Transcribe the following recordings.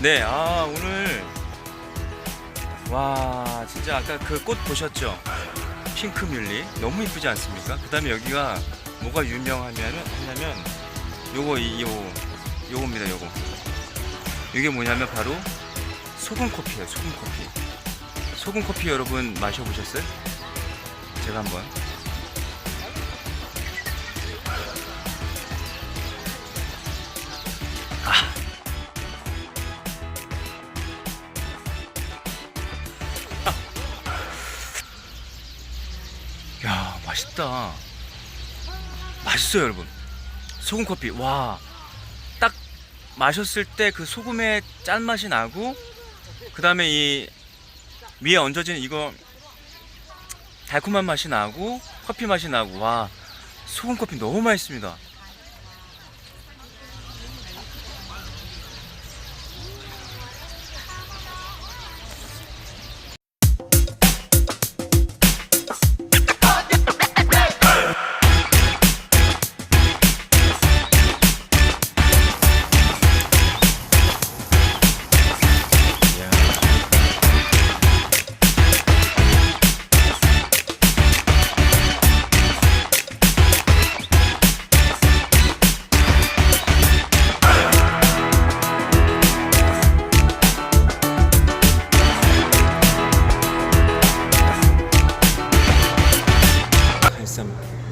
네, 아 오늘 와 진짜 아까 그 꽃 보셨죠? 핑크 뮬리 너무 이쁘지 않습니까? 그다음에 여기가 뭐가 유명하면 하냐면 요거 이 요, 요겁니다 요거 이게 뭐냐면 바로 소금 커피예요 소금 커피 소금 커피 여러분 마셔보셨어요? 제가 한번 맛있다. 맛있어요 여러분. 소금 커피. 와. 딱 마셨을 때 그 소금의 짠맛이 나고 그 다음에 이 위에 얹어진 이거 달콤한 맛이 나고 커피 맛이 나고 와. 소금 커피 너무 맛있습니다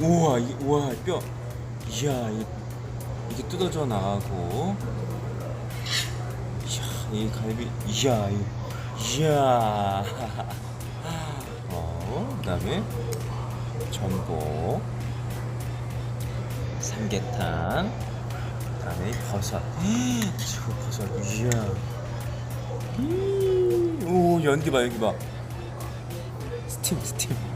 우와 이, 우와 뼈. 이야 이, 이게 뜯어져 나가고. 이야 이 갈비 이야 이, 이야. 어 그다음에 전복 삼계탕 그다음에 이 버섯. 저 버섯 이야. 음, 오 연기 봐 연기 봐. 스팀 스팀